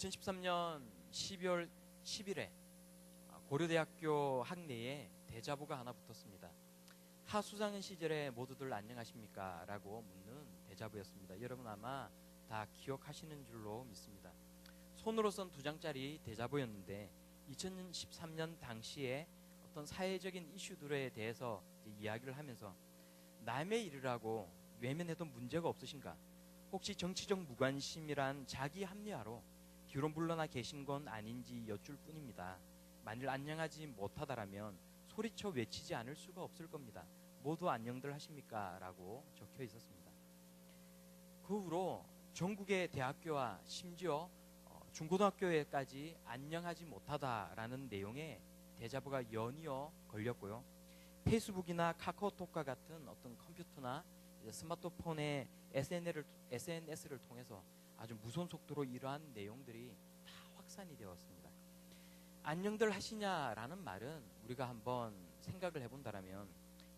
2013년 12월 10일에 고려대학교 학내에 대자보가 하나 붙었습니다. 하수장 시절에 모두들 안녕하십니까? 라고 묻는 대자보였습니다. 여러분 아마 다 기억하시는 줄로 믿습니다. 손으로 쓴 두 장짜리 대자보였는데 2013년 당시에 어떤 사회적인 이슈들에 대해서 이야기를 하면서 남의 일을 하고 외면해도 문제가 없으신가? 혹시 정치적 무관심이란 자기 합리화로 물러나 계신 건 아닌지 여쭐 뿐입니다. 만일 안녕하지 못하다라면 소리쳐 외치지 않을 수가 없을 겁니다. 모두 안녕들 하십니까? 라고 적혀 있었습니다. 그 후로 전국의 대학교와 심지어 어, 중고등학교에까지 안녕하지 못하다라는 내용의 대자보가 연이어 걸렸고요. 페이스북이나 카카오톡과 같은 어떤 컴퓨터나 스마트폰의 SNS를 통해서 아주 무서운 속도로 이러한 내용들이 다 확산이 되었습니다. 안녕들 하시냐라는 말은 우리가 한번 생각을 해본다라면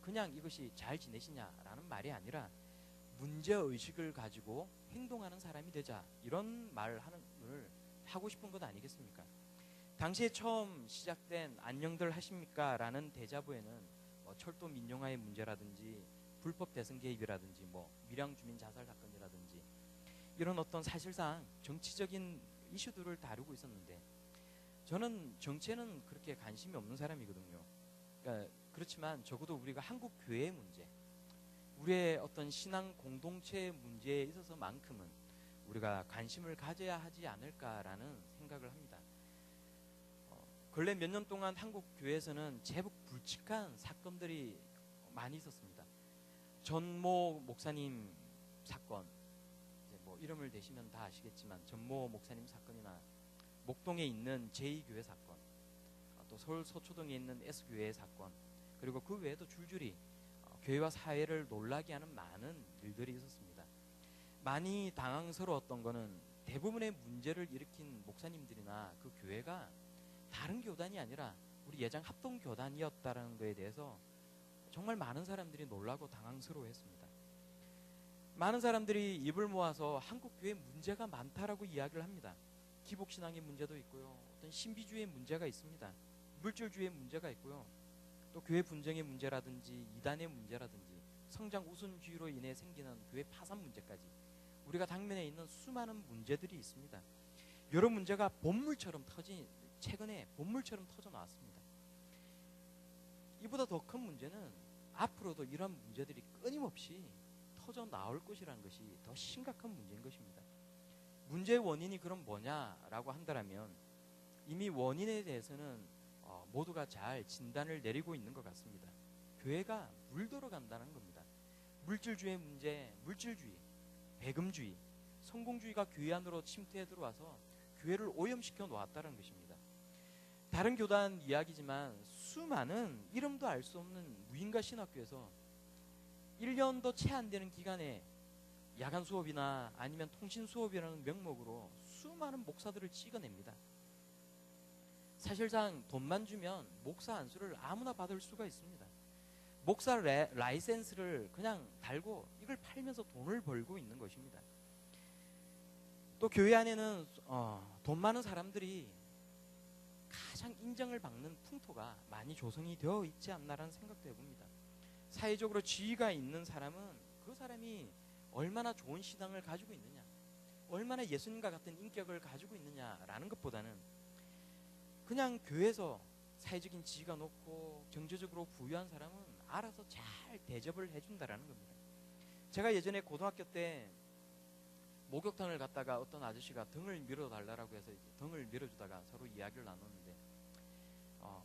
그냥 이것이 잘 지내시냐라는 말이 아니라 문제 의식을 가지고 행동하는 사람이 되자 이런 말을 하고 싶은 것 아니겠습니까? 당시에 처음 시작된 안녕들 하십니까 라는 대자보에는 뭐 철도 민영화의 문제라든지 불법 대선 개입이라든지 뭐 밀양 주민 자살 사건이라든지 이런 어떤 사실상 정치적인 이슈들을 다루고 있었는데 저는 정치에는 그렇게 관심이 없는 사람이거든요. 그러니까 그렇지만 적어도 우리가 한국 교회의 문제, 우리의 어떤 신앙 공동체 문제에 있어서만큼은 우리가 관심을 가져야 하지 않을까라는 생각을 합니다. 어, 근래 몇 년 동안 한국 교회에서는 제법 굵직한 사건들이 많이 있었습니다. 전모 목사님 사건, 뭐 이름을 대시면 다 아시겠지만 전모 목사님 사건이나 목동에 있는 제2교회 사건, 어, 또 서울 서초동에 있는 S교회 사건, 그리고 그 외에도 줄줄이 어, 교회와 사회를 놀라게 하는 많은 일들이 있었습니다. 많이 당황스러웠던 거는 대부분의 문제를 일으킨 목사님들이나 그 교회가 다른 교단이 아니라 우리 예장 합동 교단이었다는 것에 대해서 정말 많은 사람들이 놀라고 당황스러워했습니다. 많은 사람들이 입을 모아서 한국 교회 문제가 많다라고 이야기를 합니다. 기복 신앙의 문제도 있고요. 어떤 신비주의의 문제가 있습니다. 물질주의의 문제가 있고요. 또 교회 분쟁의 문제라든지 이단의 문제라든지 성장 우선주의로 인해 생기는 교회 파산 문제까지 우리가 당면에 있는 수많은 문제들이 있습니다. 이런 문제가 본물처럼 터진 최근에 본물처럼 터져 나왔습니다. 이보다 더 큰 문제는 앞으로도 이런 문제들이 끊임없이 터져 나올 것이라는 것이 더 심각한 문제인 것입니다. 문제의 원인이 그럼 뭐냐라고 한다면 이미 원인에 대해서는 어, 모두가 잘 진단을 내리고 있는 것 같습니다. 교회가 물들어 간다는 겁니다. 물질주의 문제, 물질주의, 배금주의, 성공주의가 교회 안으로 침투해 들어와서 교회를 오염시켜 놓았다는 것입니다. 다른 교단 이야기지만 수많은 이름도 알 수 없는 무인가 신학교에서 1년도 채 안 되는 기간에 야간 수업이나 아니면 통신 수업이라는 명목으로 수많은 목사들을 찍어냅니다. 사실상 돈만 주면 목사 안수를 아무나 받을 수가 있습니다. 목사 레, 라이센스를 그냥 달고 이걸 팔면서 돈을 벌고 있는 것입니다. 또 교회 안에는 어, 돈 많은 사람들이 가장 인정을 받는 풍토가 많이 조성이 되어 있지 않나라는 생각도 해봅니다. 사회적으로 지위가 있는 사람은 그 사람이 얼마나 좋은 신앙을 가지고 있느냐, 얼마나 예수님과 같은 인격을 가지고 있느냐라는 것보다는 그냥 교회에서 사회적인 지위가 높고 경제적으로 부유한 사람은 알아서 잘 대접을 해준다라는 겁니다. 제가 예전에 고등학교 때 목욕탕을 갔다가 어떤 아저씨가 등을 밀어달라고 해서 등을 밀어주다가 서로 이야기를 나눴는데 어,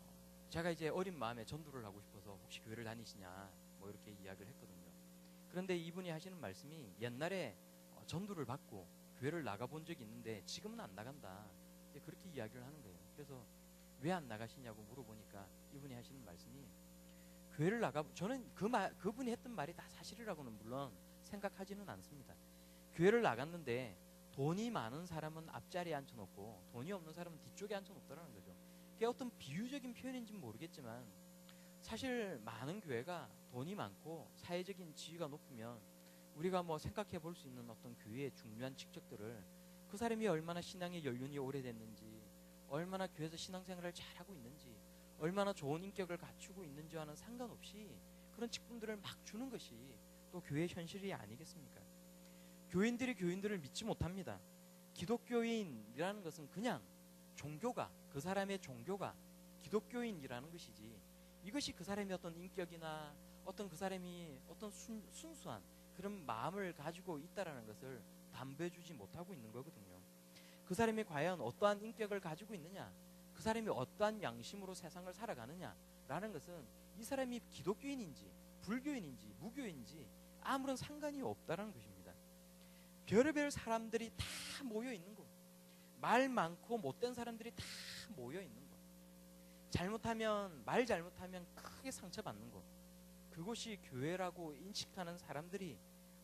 제가 이제 어린 마음에 전도를 하고 싶어서 혹시 교회를 다니시냐 뭐 이렇게 이야기를 했거든요. 그런데 이분이 하시는 말씀이 옛날에 어, 전도를 받고 교회를 나가본 적이 있는데 지금은 안 나간다. 그렇게 이야기를 하는 거예요. 그래서 왜 안 나가시냐고 물어보니까 이분이 하시는 말씀이 교회를 나가 저는 그 말 그분이 했던 말이 다 사실이라고는 물론 생각하지는 않습니다. 교회를 나갔는데 돈이 많은 사람은 앞자리에 앉혀놓고 돈이 없는 사람은 뒤쪽에 앉혀놓더라는 거죠. 그게 어떤 비유적인 표현인지는 모르겠지만 사실 많은 교회가 돈이 많고 사회적인 지위가 높으면 우리가 뭐 생각해 볼 수 있는 어떤 교회의 중요한 직책들을 그 사람이 얼마나 신앙의 연륜이 오래됐는지, 얼마나 교회에서 신앙생활을 잘하고 있는지, 얼마나 좋은 인격을 갖추고 있는지와는 상관없이 그런 직분들을 막 주는 것이 또 교회의 현실이 아니겠습니까? 교인들이 교인들을 믿지 못합니다. 기독교인이라는 것은 그냥 종교가 그 사람의 종교가 기독교인이라는 것이지 이것이 그 사람의 어떤 인격이나 어떤 그 사람이 어떤 순, 순수한 그런 마음을 가지고 있다라는 것을 담보해 주지 못하고 있는 거거든요. 그 사람이 과연 어떠한 인격을 가지고 있느냐, 그 사람이 어떠한 양심으로 세상을 살아가느냐라는 것은 이 사람이 기독교인인지 불교인인지 무교인인지 아무런 상관이 없다라는 것입니다. 별의별 사람들이 다 모여 있는 곳, 말 많고 못된 사람들이 다 모여 있는 곳, 잘못하면 말 잘못하면 크게 상처받는 곳, 그곳이 교회라고 인식하는 사람들이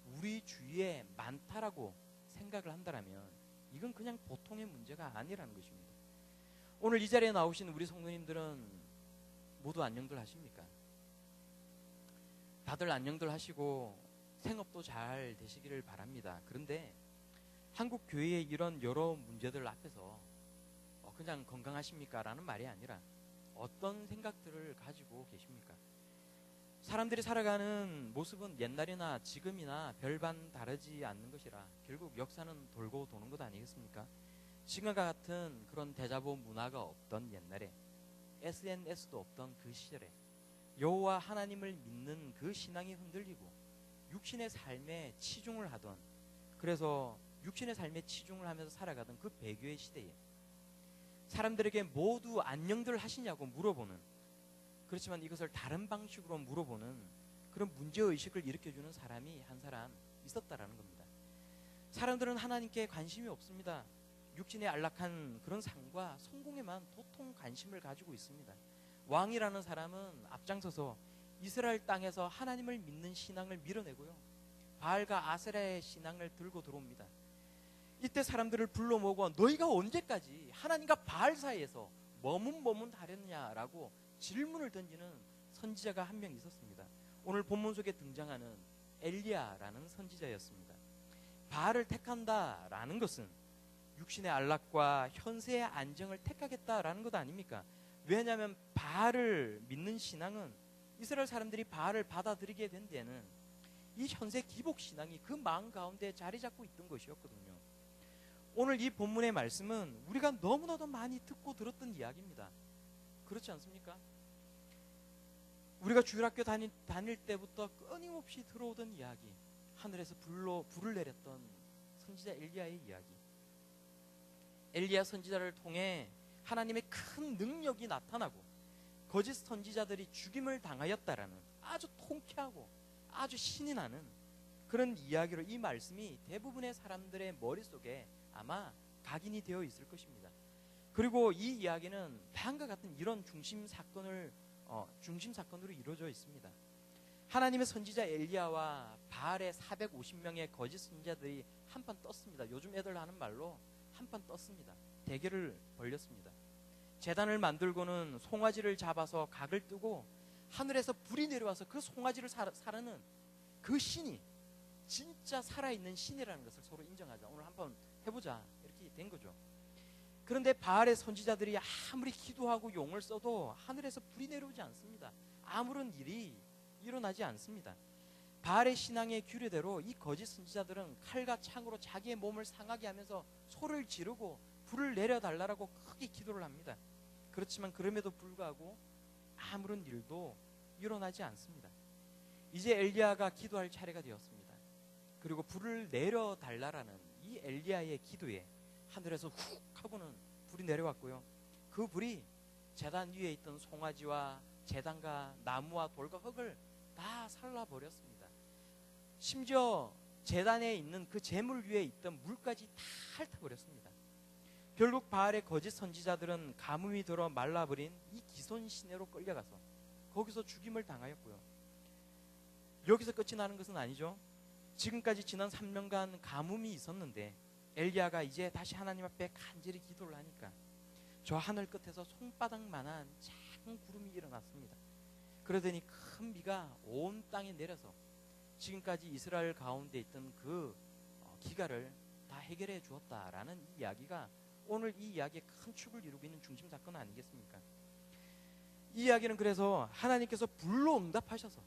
우리 주위에 많다라고 생각을 한다면 이건 그냥 보통의 문제가 아니라는 것입니다. 오늘 이 자리에 나오신 우리 성도님들은 모두 안녕들 하십니까? 다들 안녕들 하시고 생업도 잘 되시기를 바랍니다. 그런데 한국 교회의 이런 여러 문제들 앞에서 어, 그냥 건강하십니까? 라는 말이 아니라 어떤 생각들을 가지고 계십니까? 사람들이 살아가는 모습은 옛날이나 지금이나 별반 다르지 않는 것이라 결국 역사는 돌고 도는 것 아니겠습니까? 지금과 같은 그런 대자보 문화가 없던 옛날에 SNS도 없던 그 시절에 여호와 하나님을 믿는 그 신앙이 흔들리고 육신의 삶에 치중을 하던 그래서 육신의 삶에 치중을 하면서 살아가던 그 배교의 시대에 사람들에게 모두 안녕들 하시냐고 물어보는 그렇지만 이것을 다른 방식으로 물어보는 그런 문제의식을 일으켜주는 사람이 한 사람 있었다라는 겁니다. 사람들은 하나님께 관심이 없습니다. 육신의 안락한 그런 상과 성공에만 도통 관심을 가지고 있습니다. 왕이라는 사람은 앞장서서 이스라엘 땅에서 하나님을 믿는 신앙을 밀어내고요. 바알과 아세라의 신앙을 들고 들어옵니다. 이때 사람들을 불러 모으고 너희가 언제까지 하나님과 바알 사이에서 머문머문하렸냐라고 질문을 던지는 선지자가 한 명 있었습니다. 오늘 본문 속에 등장하는 엘리야라는 선지자였습니다. 바알을 택한다라는 것은 육신의 안락과 현세의 안정을 택하겠다라는 것 아닙니까? 왜냐하면 바알을 믿는 신앙은 이스라엘 사람들이 바알을 받아들이게 된 데는 이 현세 기복 신앙이 그 마음 가운데 자리 잡고 있던 것이었거든요. 오늘 이 본문의 말씀은 우리가 너무나도 많이 듣고 들었던 이야기입니다. 그렇지 않습니까? 우리가 주일학교 다닐, 다닐 때부터 끊임없이 들어오던 이야기, 하늘에서 불로 불을 내렸던 선지자 엘리야의 이야기. 엘리야 선지자를 통해 하나님의 큰 능력이 나타나고 거짓 선지자들이 죽임을 당하였다라는 아주 통쾌하고 아주 신이 나는 그런 이야기로 이 말씀이 대부분의 사람들의 머릿속에 아마 각인이 되어 있을 것입니다. 그리고 이 이야기는 다음과 같은 이런 중심 사건을 어, 중심 사건으로 이루어져 있습니다. 하나님의 선지자 엘리야와 바알의 450명의 거짓 선지자들이 한판 떴습니다. 요즘 애들 하는 말로 한판 떴습니다. 대결을 벌렸습니다. 재단을 만들고는 송아지를 잡아서 각을 뜨고 하늘에서 불이 내려와서 그 송아지를 사르는 그 신이 진짜 살아있는 신이라는 것을 서로 인정하자. 오늘 한번 해보자. 이렇게 된 거죠. 그런데 바알의 선지자들이 아무리 기도하고 용을 써도 하늘에서 불이 내려오지 않습니다. 아무런 일이 일어나지 않습니다. 바알의 신앙의 규례대로 이 거짓 선지자들은 칼과 창으로 자기의 몸을 상하게 하면서 소를 지르고 불을 내려달라고 크게 기도를 합니다. 그렇지만 그럼에도 불구하고 아무런 일도 일어나지 않습니다. 이제 엘리야가 기도할 차례가 되었습니다. 그리고 불을 내려달라라는 이 엘리야의 기도에 하늘에서 훅 하고는 불이 내려왔고요. 그 불이 재단 위에 있던 송아지와 재단과 나무와 돌과 흙을 다 살라버렸습니다. 심지어 재단에 있는 그 재물 위에 있던 물까지 다 핥아버렸습니다. 결국 바알의 거짓 선지자들은 가뭄이 들어 말라버린 이 기손 시내로 끌려가서 거기서 죽임을 당하였고요. 여기서 끝이 나는 것은 아니죠. 지금까지 지난 3년간 가뭄이 있었는데 엘리야가 이제 다시 하나님 앞에 간절히 기도를 하니까 저 하늘 끝에서 손바닥만한 작은 구름이 일어났습니다. 그러더니 큰 비가 온 땅에 내려서 지금까지 이스라엘 가운데 있던 그 어, 기가를 다 해결해 주었다라는 이 이야기가 오늘 이 이야기의 큰 축을 이루고 있는 중심 사건 아니겠습니까? 이 이야기는 그래서 하나님께서 불로 응답하셔서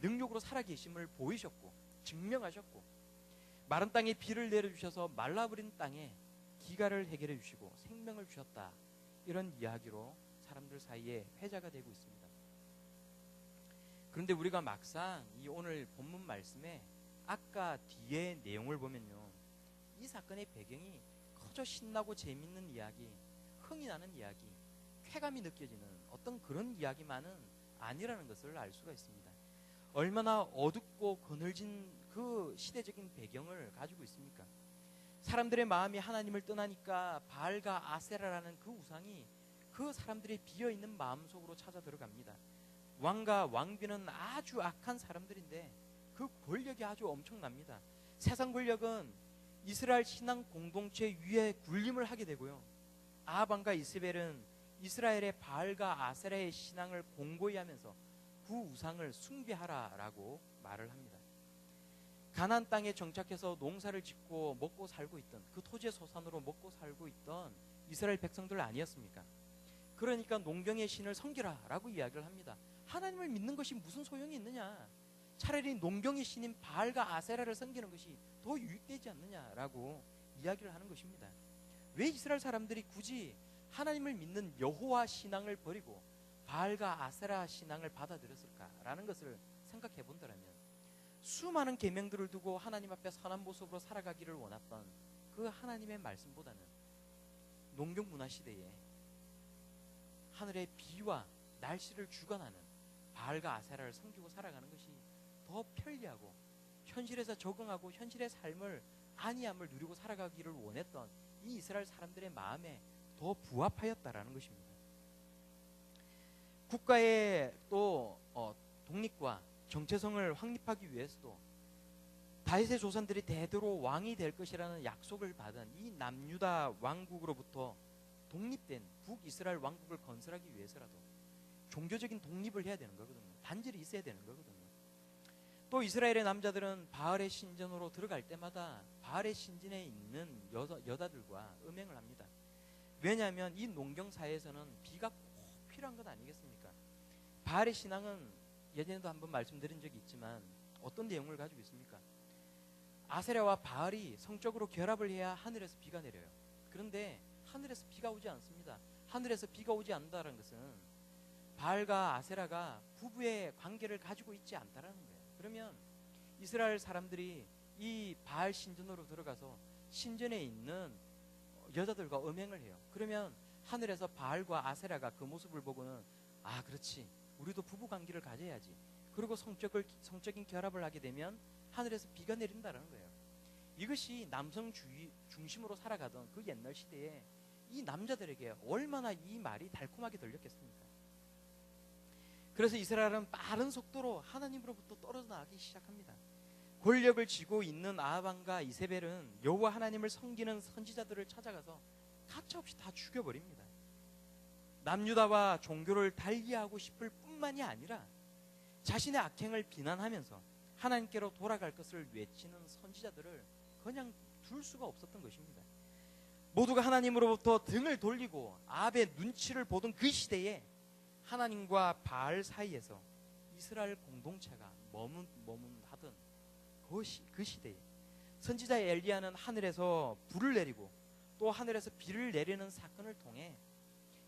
능력으로 살아계심을 보이셨고 증명하셨고 마른 땅에 비를 내려주셔서 말라버린 땅에 기가를 해결해 주시고 생명을 주셨다 이런 이야기로 사람들 사이에 회자가 되고 있습니다. 그런데 우리가 막상 이 오늘 본문 말씀에 아까 뒤에 내용을 보면요. 이 사건의 배경이 커져 신나고 재밌는 이야기, 흥이 나는 이야기, 쾌감이 느껴지는 어떤 그런 이야기만은 아니라는 것을 알 수가 있습니다. 얼마나 어둡고 그늘진 그 시대적인 배경을 가지고 있습니까? 사람들의 마음이 하나님을 떠나니까 바알과 아세라라는 그 우상이 그 사람들의 비어 있는 마음 속으로 찾아 들어갑니다. 왕과 왕비는 아주 악한 사람들인데 그 권력이 아주 엄청납니다. 세상 권력은 이스라엘 신앙 공동체 위에 군림을 하게 되고요. 아방과 이스벨은 이스라엘의 바알과 아세라의 신앙을 공고히 하면서 그 우상을 숭배하라라고 말을 합니다. 가나안 땅에 정착해서 농사를 짓고 먹고 살고 있던 그 토지의 소산으로 먹고 살고 있던 이스라엘 백성들 아니었습니까? 그러니까 농경의 신을 섬기라라고 이야기를 합니다. 하나님을 믿는 것이 무슨 소용이 있느냐? 차라리 농경의 신인 바알과 아세라를 섬기는 것이 더 유익되지 않느냐라고 이야기를 하는 것입니다. 왜 이스라엘 사람들이 굳이 하나님을 믿는 여호와 신앙을 버리고 바알과 아세라 신앙을 받아들였을까라는 것을 생각해 본다면 수많은 계명들을 두고 하나님 앞에 선한 모습으로 살아가기를 원했던 그 하나님의 말씀보다는 농경 문화 시대에 하늘의 비와 날씨를 주관하는 바알과 아세라를 섬기고 살아가는 것이 더 편리하고 현실에서 적응하고 현실의 삶을 안이함을 누리고 살아가기를 원했던 이 이스라엘 사람들의 마음에 더 부합하였다라는 것입니다. 국가의 또 어, 독립과 정체성을 확립하기 위해서도 다윗의 조선들이 대대로 왕이 될 것이라는 약속을 받은 이 남유다 왕국으로부터 독립된 북이스라엘 왕국을 건설하기 위해서라도 종교적인 독립을 해야 되는 거거든요. 단절이 있어야 되는 거거든요. 또 이스라엘의 남자들은 바알의 신전으로 들어갈 때마다 바알의 신전에 있는 여자, 여자들과 음행을 합니다. 왜냐하면 이 농경 사회에서는 비가 꼭 필요한 것 아니겠습니까? 바알의 신앙은 예전에도 한번 말씀드린 적이 있지만 어떤 내용을 가지고 있습니까? 아세라와 바알이 성적으로 결합을 해야 하늘에서 비가 내려요. 그런데 하늘에서 비가 오지 않습니다. 하늘에서 비가 오지 않는다는 것은 바알과 아세라가 부부의 관계를 가지고 있지 않다라는 거예요. 그러면 이스라엘 사람들이 이 바알 신전으로 들어가서 신전에 있는 여자들과 음행을 해요. 그러면 하늘에서 바알과 아세라가 그 모습을 보고는 아 그렇지 우리도 부부 관계를 가져야지. 그리고 성적을 성적인 결합을 하게 되면 하늘에서 비가 내린다는 거예요. 이것이 남성주의 중심으로 살아가던 그 옛날 시대에 이 남자들에게 얼마나 이 말이 달콤하게 들렸겠습니까? 그래서 이스라엘은 빠른 속도로 하나님으로부터 떨어져 나가기 시작합니다. 권력을 쥐고 있는 아방과 이세벨은 여호와 하나님을 섬기는 선지자들을 찾아가서 가차없이 다 죽여버립니다. 남유다와 종교를 달리하고 싶을 뿐만이 아니라 자신의 악행을 비난하면서 하나님께로 돌아갈 것을 외치는 선지자들을 그냥 둘 수가 없었던 것입니다. 모두가 하나님으로부터 등을 돌리고 아베 눈치를 보던 그 시대에 하나님과 바알 사이에서 이스라엘 공동체가 머문 머문하던 그, 시, 그 시대에 선지자 엘리야는 하늘에서 불을 내리고 또 하늘에서 비를 내리는 사건을 통해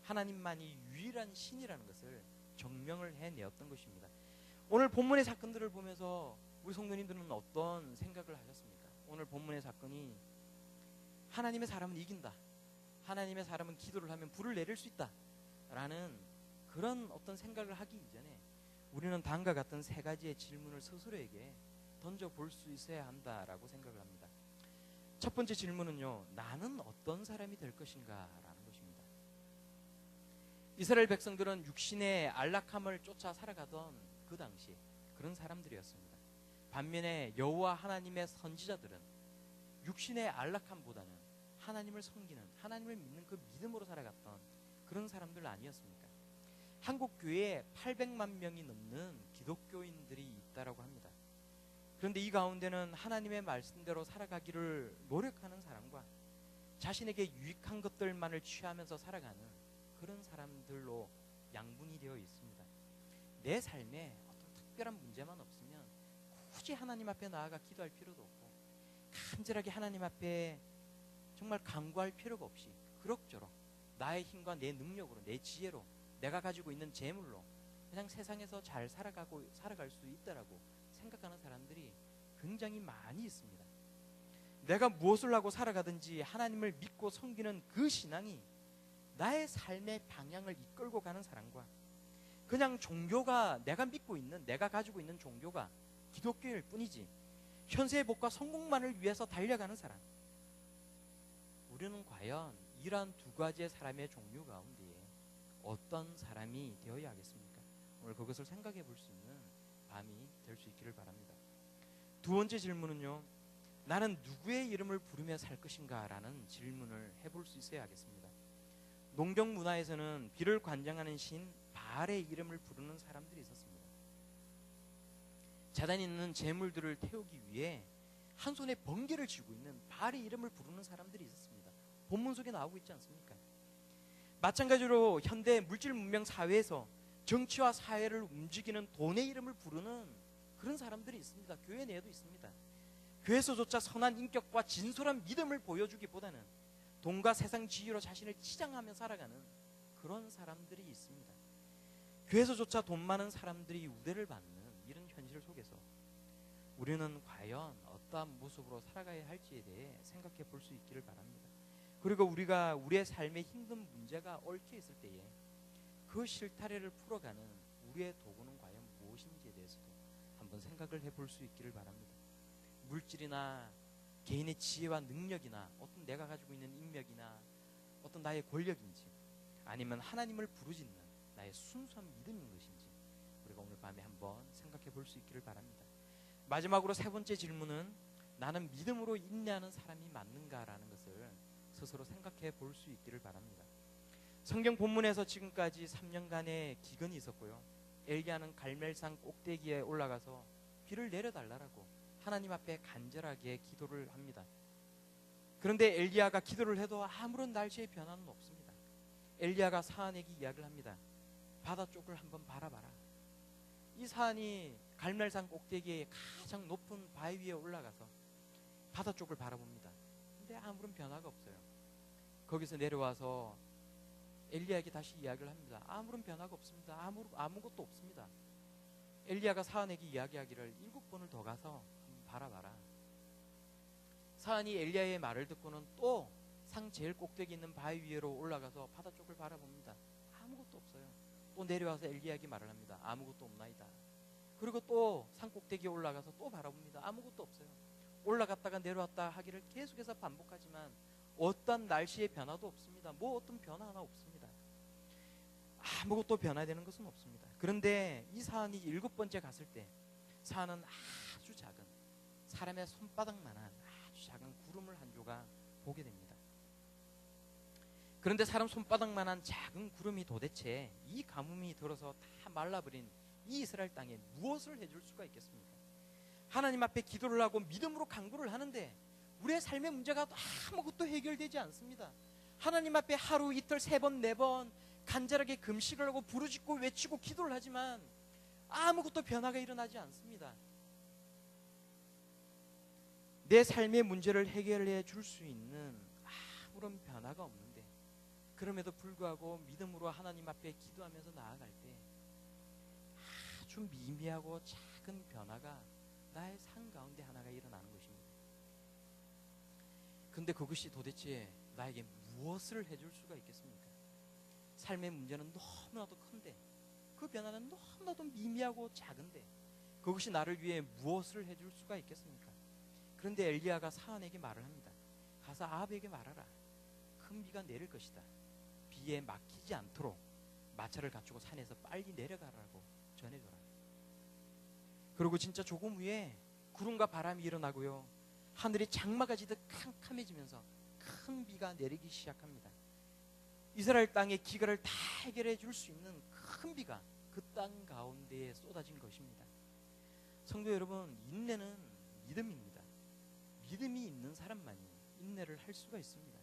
하나님만이 유일한 신이라는 것을 증명을 해내었던 것입니다. 오늘 본문의 사건들을 보면서 우리 성도님들은 어떤 생각을 하셨습니까? 오늘 본문의 사건이 하나님의 사람은 이긴다. 하나님의 사람은 기도를 하면 불을 내릴 수 있다. 라는 그런 어떤 생각을 하기 이전에 우리는 다음과 같은 세 가지의 질문을 스스로에게 던져볼 수 있어야 한다라고 생각을 합니다. 첫 번째 질문은요, 나는 어떤 사람이 될 것인가? 이스라엘 백성들은 육신의 안락함을 쫓아 살아가던 그 당시 그런 사람들이었습니다. 반면에 여호와 하나님의 선지자들은 육신의 안락함보다는 하나님을 섬기는 하나님을 믿는 그 믿음으로 살아갔던 그런 사람들 아니었습니까? 한국 교회에 800만 명이 넘는 기독교인들이 있다라고 합니다. 그런데 이 가운데는 하나님의 말씀대로 살아가기를 노력하는 사람과 자신에게 유익한 것들만을 취하면서 살아가는 그런 사람들로 양분이 되어 있습니다. 내 삶에 어떤 특별한 문제만 없으면 굳이 하나님 앞에 나아가 기도할 필요도 없고 간절하게 하나님 앞에 정말 간구할 필요가 없이 그럭저럭 나의 힘과 내 능력으로 내 지혜로 내가 가지고 있는 재물로 그냥 세상에서 잘 살아가고 살아갈 수 있다라고 생각하는 사람들이 굉장히 많이 있습니다. 내가 무엇을 하고 살아가든지 하나님을 믿고 섬기는 그 신앙이 나의 삶의 방향을 이끌고 가는 사람과 그냥 종교가 내가 믿고 있는 내가 가지고 있는 종교가 기독교일 뿐이지 현세의 복과 성공만을 위해서 달려가는 사람 우리는 과연 이러한 두 가지의 사람의 종류 가운데에 어떤 사람이 되어야 하겠습니까? 오늘 그것을 생각해 볼 수 있는 밤이 될 수 있기를 바랍니다. 두 번째 질문은요. 나는 누구의 이름을 부르며 살 것인가? 라는 질문을 해볼 수 있어야 하겠습니다. 농경 문화에서는 비를 관장하는 신 바알의 이름을 부르는 사람들이 있었습니다. 재단에 있는 재물들을 태우기 위해 한 손에 번개를 쥐고 있는 바알의 이름을 부르는 사람들이 있었습니다. 본문 속에 나오고 있지 않습니까? 마찬가지로 현대 물질 문명 사회에서 정치와 사회를 움직이는 돈의 이름을 부르는 그런 사람들이 있습니다. 교회 내에도 있습니다. 교회에서조차 선한 인격과 진솔한 믿음을 보여주기보다는 돈과 세상 지위로 자신을 치장하며 살아가는 그런 사람들이 있습니다. 교회에서조차 돈 많은 사람들이 우대를 받는 이런 현실 속에서 우리는 과연 어떠한 모습으로 살아가야 할지에 대해 생각해 볼 수 있기를 바랍니다. 그리고 우리가 우리의 삶에 힘든 문제가 얽혀 있을 때에 그 실타래를 풀어가는 우리의 도구는 과연 무엇인지에 대해서도 한번 생각을 해볼 수 있기를 바랍니다. 물질이나 개인의 지혜와 능력이나 어떤 내가 가지고 있는 인맥이나 어떤 나의 권력인지 아니면 하나님을 부르짖는 나의 순수한 믿음인 것인지 우리가 오늘 밤에 한번 생각해 볼 수 있기를 바랍니다. 마지막으로 세 번째 질문은 나는 믿음으로 인내하는 사람이 맞는가라는 것을 스스로 생각해 볼 수 있기를 바랍니다. 성경 본문에서 지금까지 3년간의 기근이 있었고요. 엘리야는 갈멜산 꼭대기에 올라가서 비를 내려달라고 하나님 앞에 간절하게 기도를 합니다. 그런데 엘리야가 기도를 해도 아무런 날씨의 변화는 없습니다. 엘리야가 사안에게 이야기를 합니다. 바다 쪽을 한번 바라봐라. 이 사안이 갈멜산 꼭대기에 가장 높은 바위 위에 올라가서 바다 쪽을 바라봅니다. 근데 아무런 변화가 없어요. 거기서 내려와서 엘리야에게 다시 이야기를 합니다. 아무런 변화가 없습니다. 아무 아무것도 없습니다. 엘리야가 사안에게 이야기하기를 일곱 번을 더 가서 바라봐라. 사안이 엘리야의 말을 듣고는 또 상 제일 꼭대기 있는 바위 위로 올라가서 바다 쪽을 바라봅니다. 아무것도 없어요. 또 내려와서 엘리야에게 말을 합니다. 아무것도 없나이다. 그리고 또 산 꼭대기에 올라가서 또 바라봅니다. 아무것도 없어요. 올라갔다가 내려왔다 하기를 계속해서 반복하지만 어떤 날씨의 변화도 없습니다. 뭐 어떤 변화 하나 없습니다. 아무것도 변화되는 것은 없습니다. 그런데 이 사안이 일곱 번째 갔을 때 사안은 아주 작은 사람의 손바닥만한 아주 작은 구름을 한 조각 보게 됩니다. 그런데 사람 손바닥만한 작은 구름이 도대체 이 가뭄이 들어서 다 말라버린 이 이스라엘 땅에 무엇을 해줄 수가 있겠습니까? 하나님 앞에 기도를 하고 믿음으로 간구를 하는데 우리의 삶의 문제가 아무것도 해결되지 않습니다. 하나님 앞에 하루 이틀 세 번 네 번 간절하게 금식을 하고 부르짖고 외치고 기도를 하지만 아무것도 변화가 일어나지 않습니다. 내 삶의 문제를 해결해 줄 수 있는 아무런 변화가 없는데 그럼에도 불구하고 믿음으로 하나님 앞에 기도하면서 나아갈 때 아주 미미하고 작은 변화가 나의 삶 가운데 하나가 일어나는 것입니다. 근데 그것이 도대체 나에게 무엇을 해줄 수가 있겠습니까? 삶의 문제는 너무나도 큰데 그 변화는 너무나도 미미하고 작은데 그것이 나를 위해 무엇을 해줄 수가 있겠습니까? 그런데 엘리야가 사안에게 말을 합니다. 가서 아합에게 말하라. 큰 비가 내릴 것이다. 비에 막히지 않도록 마차를 갖추고 산에서 빨리 내려가라고 전해줘라. 그리고 진짜 조금 후에 구름과 바람이 일어나고요. 하늘이 장마가 지듯 캄캄해지면서 큰 비가 내리기 시작합니다. 이스라엘 땅의 기가를 다 해결해 줄 수 있는 큰 비가 그 땅 가운데에 쏟아진 것입니다. 성도 여러분, 인내는 믿음입니다. 믿음이 있는 사람만이 인내를 할 수가 있습니다.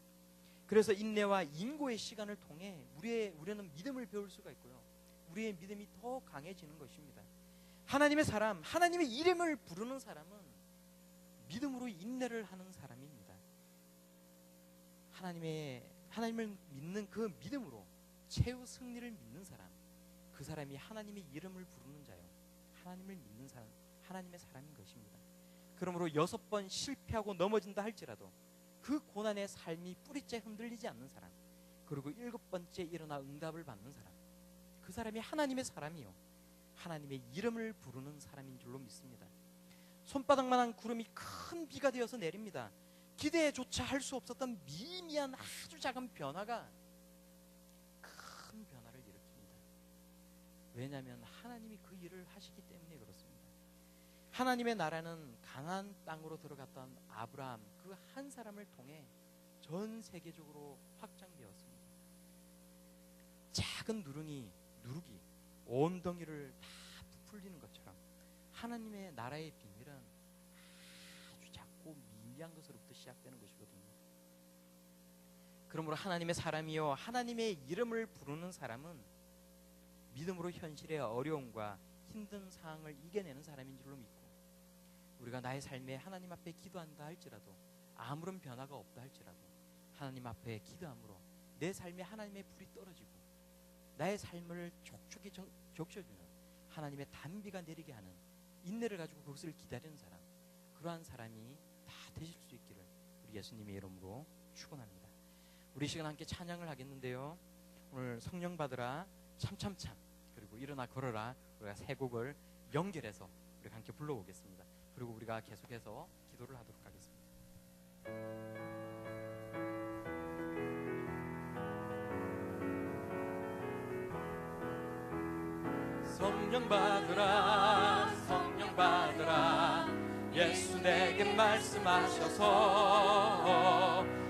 그래서 인내와 인고의 시간을 통해 우리의 우리는 믿음을 배울 수가 있고요. 우리의 믿음이 더 강해지는 것입니다. 하나님의 사람, 하나님의 이름을 부르는 사람은 믿음으로 인내를 하는 사람입니다. 하나님의 하나님을 믿는 그 믿음으로 최후 승리를 믿는 사람, 그 사람이 하나님의 이름을 부르는 자요. 하나님을 믿는 사람, 하나님의 사람인 것입니다. 그러므로 여섯 번 실패하고 넘어진다 할지라도 그 고난의 삶이 뿌리째 흔들리지 않는 사람, 그리고 일곱 번째 일어나 응답을 받는 사람, 그 사람이 하나님의 사람이요. 하나님의 이름을 부르는 사람인 줄로 믿습니다. 손바닥만한 구름이 큰 비가 되어서 내립니다. 기대조차 할 수 없었던 미미한 아주 작은 변화가 큰 변화를 일으킵니다. 왜냐하면 하나님이 그 일을 하시기 때문에 그렇습니다. 하나님의 나라는 강한 땅으로 들어갔던 아브라함 그 한 사람을 통해 전 세계적으로 확장되었습니다. 작은 누룽이 누룩이 온 덩이를 다 부풀리는 것처럼 하나님의 나라의 비밀은 아주 작고 미미한 것으로부터 시작되는 것이거든요. 그러므로 하나님의 사람이요 하나님의 이름을 부르는 사람은 믿음으로 현실의 어려움과 힘든 상황을 이겨내는 사람인 줄로 믿고 우리가 나의 삶에 하나님 앞에 기도한다 할지라도 아무런 변화가 없다 할지라도 하나님 앞에 기도함으로 내 삶에 하나님의 불이 떨어지고 나의 삶을 촉촉히 정- 적셔주는 하나님의 단비가 내리게 하는 인내를 가지고 그것을 기다리는 사람 그러한 사람이 다 되실 수 있기를 우리 예수님의 이름으로 축원합니다. 우리 시간 함께 찬양을 하겠는데요. 오늘 성령 받으라 참참참 그리고 일어나 걸어라 우리가 세 곡을 연결해서 우리가 함께 불러보겠습니다. 그리고 우리가 계속해서 기도를 하도록 하겠습니다. 성령 받으라 성령 받으라. 예수 내게 말씀하셔서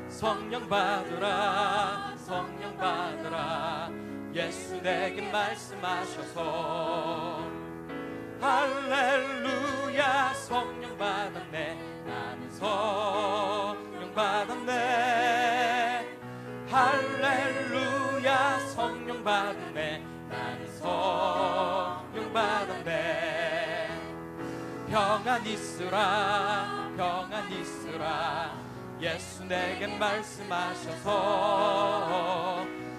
성령 받으라 성령 받으라. 예수 내게 말씀하셔서 할렐루야 성령 받았네. 나는 성령 받았네. 할렐루야 성령 받았네. 나는 성령 받았네. 평안 있으라 평안 있으라. 예수 내게 말씀하셔서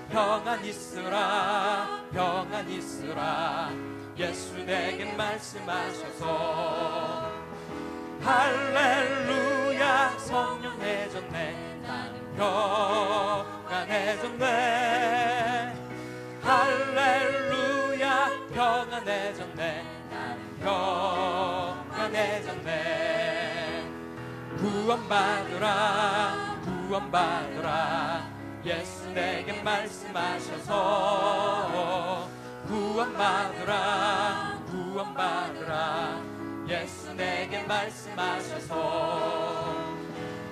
평안 있으라 평안 있으라 예수 내게 말씀하셔서 할렐루야 성령 내줬네 나는 평안해졌네. 할렐루야 평안해졌네. 나는 평안해졌네. 구원받으라 구원받으라. 예수 내게 말씀하셔서 구원받으라 구원받으라. 예수 내게 말씀하셔서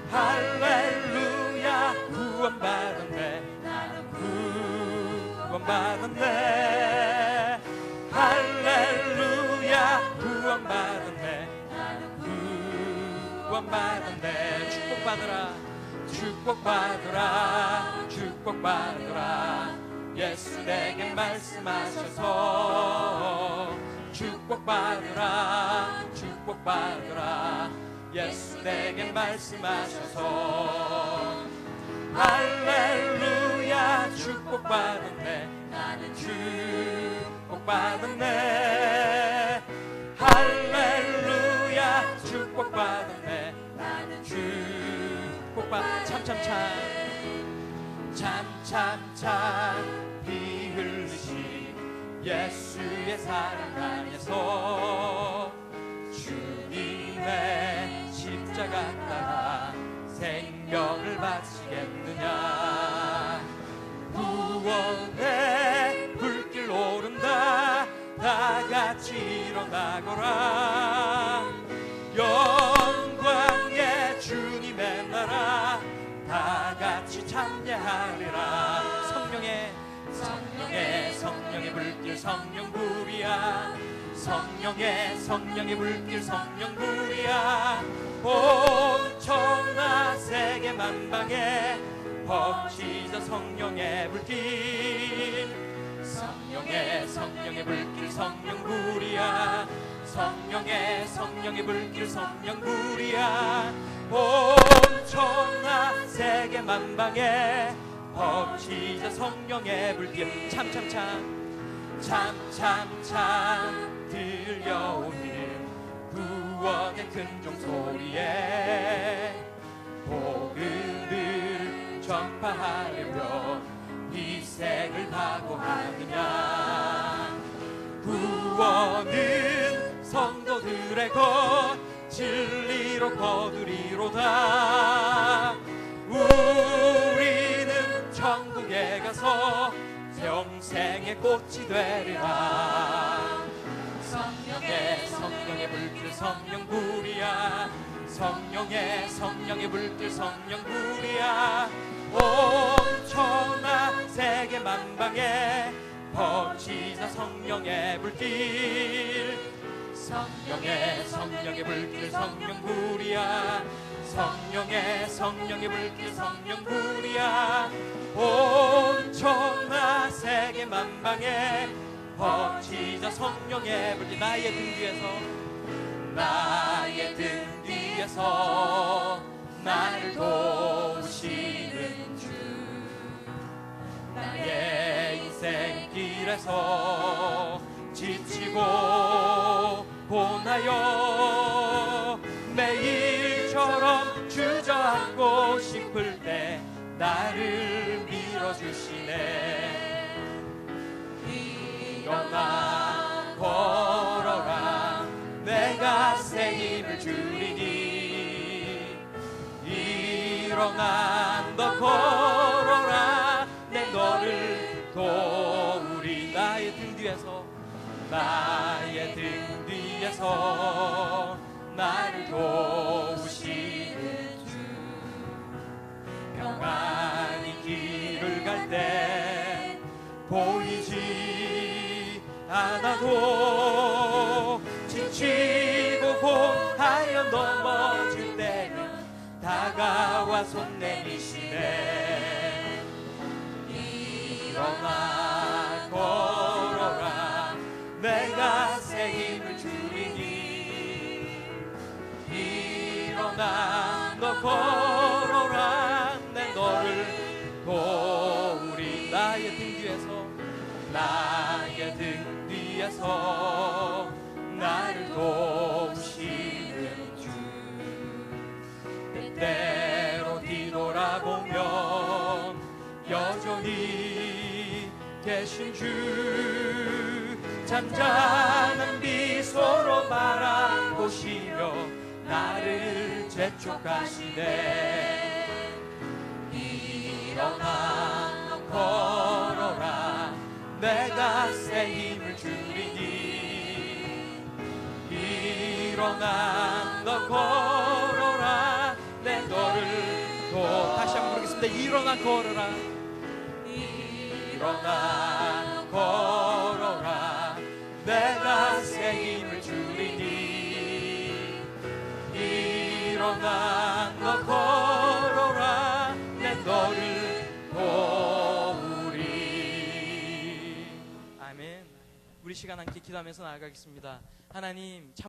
할렐루야 구원받았네 나는 구원받았네 할렐루야 구원받았네 나는 구원받았네 축복받으라 축복받으라 축복받으라 예수 내게 말씀하셔서 축복받으라 축복받으라. 예수 내게 말씀하셔서 할렐루야 축복받았네 나는 축복받았네 할렐루야 축복받았네 나는 축복받 참참참 참 참 참피 흘리신 예수의 사랑 안에서 성령의 불길 성령 불이야. 엄청나 세계 만방에 퍼지자 성령의 불길. 성령의 성령의 불길 성령 불이야. 성령의 성령의 불길 성령 불이야. 엄청나 세계 만방에 퍼지자 성령의 불길. 참참참 참 참 참 들려오는 구원의 큰 종 소리에 복음을 전파하려며 희생을 각오하느냐? 구원은 성도들의 것 진리로 거두리로다. 우리는 천국에 가서 영생의 꽃이 되리라. 성령의 성령의 불길 성령 불이야. 성령의 성령의 불길 성령 불이야. 엄청나 세계 만방에 퍼지자 성령의 불길 성령의 성령의 불길 성령 불이야 성령의 성령의 불길 성령 불이야. 엄청나 세계 만방에 퍼지자 성령의 불길 나의 등 뒤에서 나의 등 뒤에서 나를 도우시는 주. 나의 인생 길에서 지치고 매일처럼 주저앉고 싶을 때 나를 밀어주시네. 일어나 걸어라 내가 새 힘을 주리니. 일어나 너 걸어라 내 너를 도우리. 나의 등 뒤에서 나의 등 뒤에서 나를 도우시는 주 평안히 길을 갈 때 보이지 않아도 지치고 고하여 넘어질 때는 다가와 손 내미시네. 일어나 걸어라 내가 새 힘을 주리니. 일어나 너 걸어 나의 등 뒤에서 나를 도우시는 주. 때때로 뒤돌아보면 여전히 계신 주. 잔잔한 미소로 바라보시며 나를 재촉하시네. 일어나 너 내가 새 힘을 주리니. 일어나 너 걸어라. 내 너를 도 다시 한번 부르겠습니다. 일어나 걸어라. 일어나 걸어라 우리 시간 함께 기도하면서 나아가겠습니다. 하나님 참